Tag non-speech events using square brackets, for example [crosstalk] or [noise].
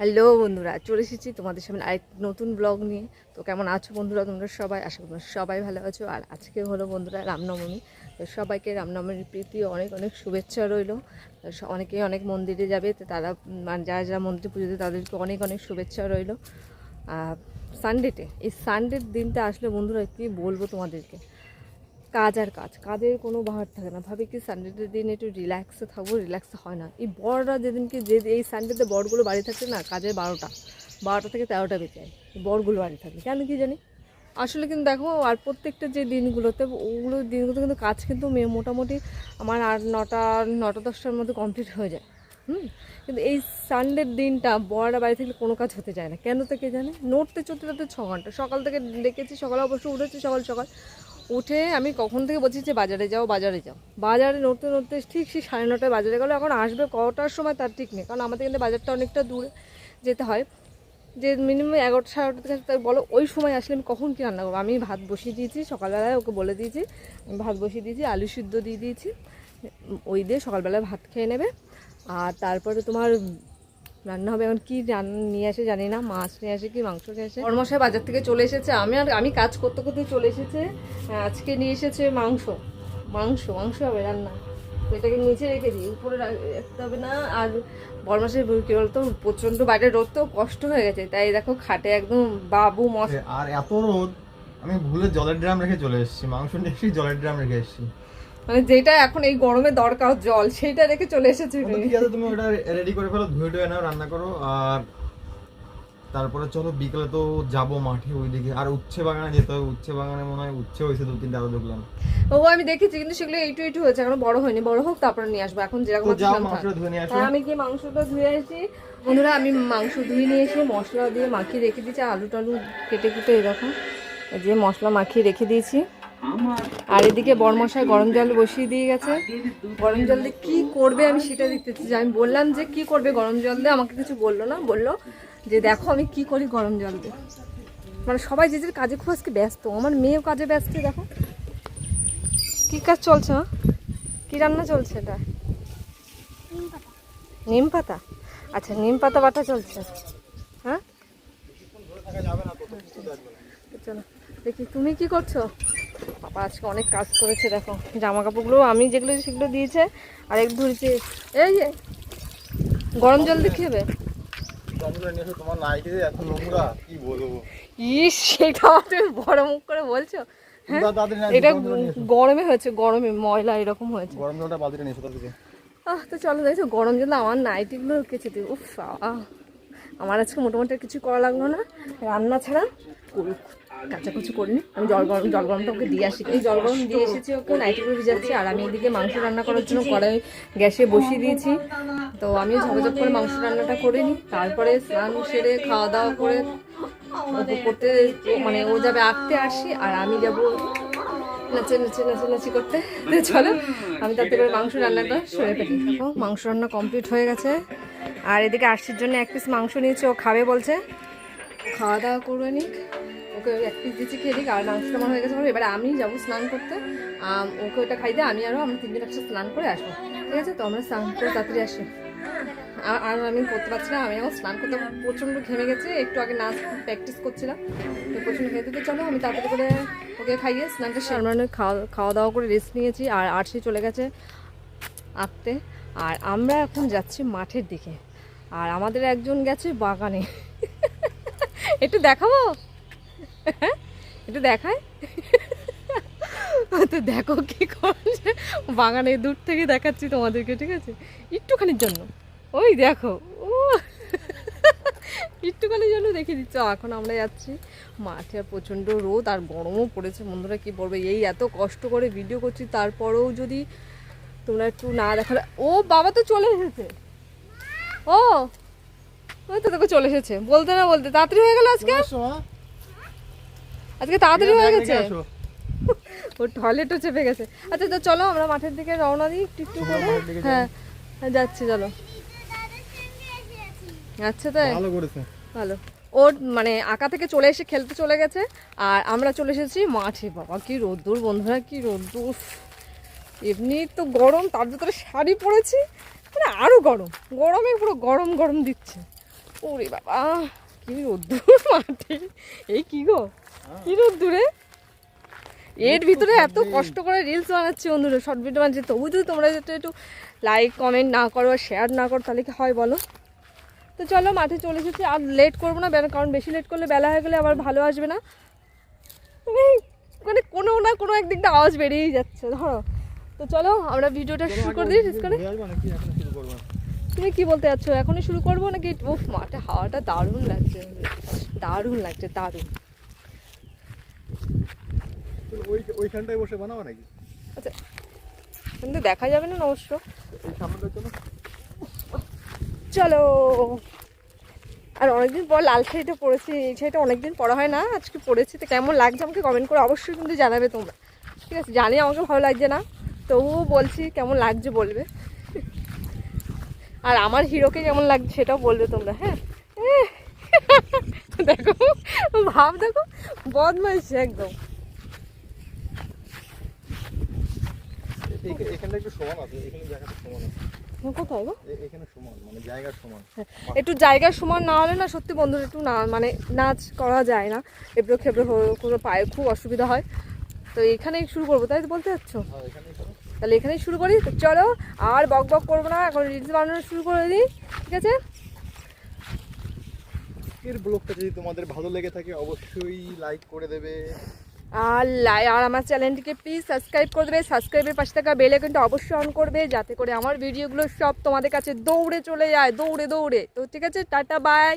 Hello বন্ধুরা, চলে এসেছি তোমাদের সামনে আরেক নতুন ব্লগ নিয়ে। তো কেমন আছো বন্ধুরা? তোমরা সবাই, আশা করি সবাই ভালো আছো। আর আজকে হলো বন্ধুরা রামনবমী। তো সবাইকে রামনবমীর প্রীতি, অনেক অনেক শুভেচ্ছা রইল। অনেকেই অনেক মন্দিরে যাবে, তো তারা মানে যারা যারা মন্দিরে পুজো দেয়, তাদেরকে অনেক অনেক শুভেচ্ছা রইল। সানডেতে এই সানডের দিনটা আসলে বন্ধুরা কী বলব তোমাদেরকে? কাজ আর কাজ, কাজের কোনো বাহার থাকে না। ভাবি কি সানডের দিন একটু রিল্যাক্সে থাকব রিল্যাক্সে হয় না। এই বড়রা যেদিনকে যে, এই সানডেতে বড়গুলো বাড়ি থাকে না, কাজের বারোটা বারোটা থেকে তেরোটা বেঁচে যায়। বড়গুলো বাড়ি থাকে কেন কি জানি? আসলে কিন্তু দেখো, আর প্রত্যেকটা যে দিনগুলোতে, ওগুলো দিনগুলোতে কিন্তু কাজ কিন্তু মে- মোটামুটি আমার আট নটা নটা, দশটার মধ্যে কমপ্লিট হয়ে যায়। হুম? কিন্তু এই সানডের দিনটা বড়রা বাড়ি থেকে কোনো কাজ হতে যায় না। কেন তো কে জানে? নড়তে চলতে চলতে ছ ঘণ্টা। সকাল থেকে ডেকেছি, সকালে অবশ্য উঠেছি, সকাল সকাল। উঠে আমি কখন থেকে বলছি যে বাজারে যাও বাজারে যাও। বাজারে নড়তে নড়তে ঠিক সেই সাড়ে নটায় বাজারে গেলো, এখন আসবে কটার সময় তার ঠিক নেই, কারণ আমাদের কিন্তু বাজারটা অনেকটা দূরে যেতে হয়। যে মিনিমাম এগারোটা সাড়ে থেকে তার বলো ওই সময় আসলে আমি কখন কী রান্না করব? আমি ভাত বসিয়ে দিয়েছি, সকালবেলায় ওকে বলে দিয়েছি, আমি ভাত বসিয়ে দিয়েছি, আলু সিদ্ধ দিয়ে দিয়েছি, ওই দিয়ে সকালবেলায় ভাত খেয়ে নেবে। আর তারপরে তোমার রান্না হবে। এখন কি নিয়ে আসে জানি না মাছ নিয়ে আসে কি মাংস নিয়ে আসে। কর্মশাই বাজার থেকে চলে এসেছে। আমি আর আমি কাজ করতে করতে চলে এসেছে। হ্যাঁ, আজকে নিয়ে এসেছে মাংস। মাংস মাংস হবে রান্না। এটাকে নিচে রেখে দিই। উপরে রাখতে হবে না। আর বরমাসের কী বলতো প্রচণ্ড বাইরে রোদ তো কষ্ট হয়ে গেছে। তাই দেখো খাটে একদম বাবু মশ আর এত রোদ আমি ভুলে জলের ড্রাম রেখে চলে এসেছি। মাংস নিয়ে এসেছি জলের ড্রাম রেখে এসেছি। মানে যেটা এখন এই গরমে দরকার জল সেটা রেখে চলে এসেছে ঠিক আছে তুমি ওটা রেডি করে ফেলো ধুয়ে টুয়ে নাও রান্না করো আর তারপরে চলো বিকেলে তো যাব মাঠে ওইদিকে। আর উচ্ছে বাগানে যেতে হবে উচ্ছে বাগানে মনে হয় উচ্ছে হয়েছে দু তিনটা আরও দেখলাম। ও আমি দেখেছি কিন্তু সেগুলো এইটু এইটু হয়েছে এখন বড় হয়নি। বড় হোক তারপরে নিয়ে আসব। এখন যেরকম ধুয়ে আমি কি মাংসটা ধুয়ে আসি। বন্ধুরা আমি মাংস ধুয়ে নিয়ে এসে মশলা দিয়ে মাখিয়ে রেখে দিয়েছি আলু টালু কেটে কুটে এরকম। যে মশলা মাখিয়ে রেখে দিয়েছি। আর এদিকে বরমশাই গরম জল বসিয়ে দিয়ে গেছে। গরম জল দিয়ে কী করবে আমি সেটা দেখতে চাই আমি বললাম যে কি করবে গরম জল দিয়ে, আমাকে কিছু বলল না, বলল যে দেখো আমি কি করি গরম জল দিয়ে। মানে সবাই যে যার কাজে খুব আজকে ব্যস্ত, আমার মেয়েও কাজে ব্যস্ত দেখো। কি কাজ চলছে, মা? কি রান্না চলছে এটা? নিম পাতা। আচ্ছা নিম পাতা বাটা চলছে। হ্যাঁ? চলো, দেখি, তুমি কি করছ? বাবা আজকে অনেক কাজ করেছে দেখো। জামা কাপড়গুলো আমি যেগুলো সেগুলো দিয়েছে আর এক ধরেছে এই যে গরম জল দিয়ে খেবে ইস সেটা তুমি বড় মুখ করে বলছো? হ্যাঁ? এটা গরম হয়েছে গরমে ময়লা এরকম হয়েছে। গরম জলটা বালতিটা নিয়ে তো চলো দেখছ গরম জল আমার নাইটিগুলো কেচে দিই। উফ আমার আজকে মোটামুটি কিছু করা লাগল না। রান্না ছাড়া কাঁচা কুচি করিনি। আমি জল গরম, জল গরমটা ওকে দিয়ে আসি। এই জল গরম দিয়ে এসেছি ওকে নাইটিগুলো ভিজাচ্ছি। আর আমি এদিকে মাংস রান্না করার জন্য কড়াই গ্যাসে বসিয়ে দিয়েছি। তো আমি ঝকঝক করে মাংস রান্নাটা করে নিই। তারপরে স্নান সেরে খাওয়া দাওয়া করে করতে মানে ও যাবে আঁকতে আসি। আর আমি যাব নাচে নাচে নাচে, নাচি করতে। চলো, আমি তাতে করে মাংস রান্নাটা সরে ফেলি। মাংস রান্না কমপ্লিট হয়ে গেছে। আর এদিকে আরশির জন্য এক পিস মাংস নিয়েছে, ও খাবে বলছে। খাওয়া দাওয়া করবে নিক ওকে এক পিস দিচ্ছি খেয়ে দিক আর মাংসটা আমার হয়ে গেছে এবার আমি যাব স্নান করতে। ওকে ওটা খাই দিয়ে আমি আরও আমরা তিনজন একসাথে স্নান করে আসব। ঠিক আছে? তো আমরা স্নান করে তাড়াতাড়ি আসি। আর- আমি করতে পারছি না, আমি এখন স্নান করতে প্রচণ্ড ঘেমে গেছে, একটু আগে নাচ প্র্যাকটিস করছিলাম। তো প্রচণ্ড ঘেমে তো চলো, আমি তাড়াতাড়ি করে ওকে খাইয়ে স্নানটা সামনে খাওয়া খাওয়া দাওয়া করে রেস্ট নিয়েছি, আর আরশি চলে গেছে আঁকতে। আর আমরা এখন যাচ্ছি মাঠের দিকে। আর আমাদের একজন গেছে বাগানে। একটু দেখাবো? একটু দেখায় তো দেখো কি করছে। বাগানে দূর থেকে দেখাচ্ছি তোমাদেরকে, ঠিক আছে? একটুখানির জন্য। ওই দেখো, ও। একটুখানির জন্য দেখিয়ে দিচ্ছ। এখন আমরা যাচ্ছি মাঠে। আর প্রচণ্ড রোদ আর গরমও পড়েছে। বন্ধুরা, কি বলব? এই এত কষ্ট করে ভিডিও করছি, তারপরেও যদি তোমরা একটু না দেখালে ও, বাবা তো চলে এসেছে। ও ওই তো দেখো চলে এসেছে। বলতে না বলতে তাড়াতাড়ি হয়ে গেল আজকে? আজকে তাড়াতাড়ি হয়ে গেছে? ও টয়লেটও চেপে গেছে। আচ্ছা তো চলো আমরা মাঠের দিকে রওনা দিই একটু একটু করে। হ্যাঁ হ্যাঁ যাচ্ছি চলো। আচ্ছা তাই? ভালো করেছে। ভালো। ওর মানে আঁকা থেকে চলে এসে খেলতে চলে গেছে আর আমরা চলে এসেছি মাঠে। বাবা কি রোদ্দুর বন্ধুরা কি রোদ্দুর। এমনি তো গরম তার ভিতরে শাড়ি পরেছি। মানে আরও গরম। গরমে পুরো গরম গরম দিচ্ছে। ওরে বাবা কি রোদ্দুর [laughs] মাঠে এই কি গো? কি রোদ্দুরে? এর ভিতরে এত কষ্ট করে রিলস বানাচ্ছি বন্ধুরা শর্ট ভিডিও বানাচ্ছি। তবু যদি তোমরা যদি একটু লাইক কমেন্ট না করো শেয়ার না করো তাহলে কি হয় বলো? তো চলো মাঠে চলে এসেছি। আর লেট করব না কারণ বেশি লেট করলে বেলা হয়ে গেলে আবার ভালো আসবে না। মানে মানে কোনো না কোনো একদিকটা আওয়াজ বেরিয়েই যাচ্ছে ধরো। তো চলো আমরা ভিডিওটা শুরু করে দিই শেষ করে করব। তুমি কি বলতে চাচ্ছ? এখনই শুরু করব নাকি? উফ মাঠে হাওয়াটা দারুণ লাগছে। দারুণ লাগছে দারুণ। ওই ওইখানটায় বসে বানাবো নাকি? আচ্ছা কিন্তু দেখা যাবে না অবশ্য। চলো। চলো। আর অনেকদিন পর লাল শাড়িটা পরেছি এই শাড়িটা অনেকদিন পরা হয় না আজকে পরেছি তো কেমন লাগছে আমাকে কমেন্ট করে অবশ্যই কিন্তু জানাবে তোমরা। ঠিক আছে জানি আমাকে ভালো লাগছে না তবুও বলছি কেমন লাগছে বলবে। আর আমার হিরোকে কেমন লাগছে সেটাও বলবে তোমরা হ্যাঁ? দেখো ভাব দেখো বদমাইশ একদম। একটু মানে জায়গা সমান। জায়গার সমান না হলে না সত্যি বন্ধুরা একটু না মানে নাচ করা যায় না। এবড়ো খেবড়ো হয়ে- কোনো পায়ে খুব অসুবিধা হয়। তো এখানেই শুরু করব তাই তো বলতে চাচ্ছ? হ্যাঁ তাহলে এখানেই শুরু করি। চলো আর বক বক করব না এখন রিলস বানানো শুরু করে দিই ঠিক আছে? এর ব্লগটা যদি তোমাদের ভালো লেগে থাকে অবশ্যই লাইক করে দেবে। আর লাই আর আমার চ্যানেলটিকে প্লিজ সাবস্ক্রাইব করে দেবে। সাবস্ক্রাইবের পাশে থাকা বেল আইকনটা অবশ্যই অন করবে যাতে করে আমার ভিডিওগুলো সব তোমাদের কাছে দৌড়ে চলে যায় দৌড়ে দৌড়ে। তো ঠিক আছে টাটা বাই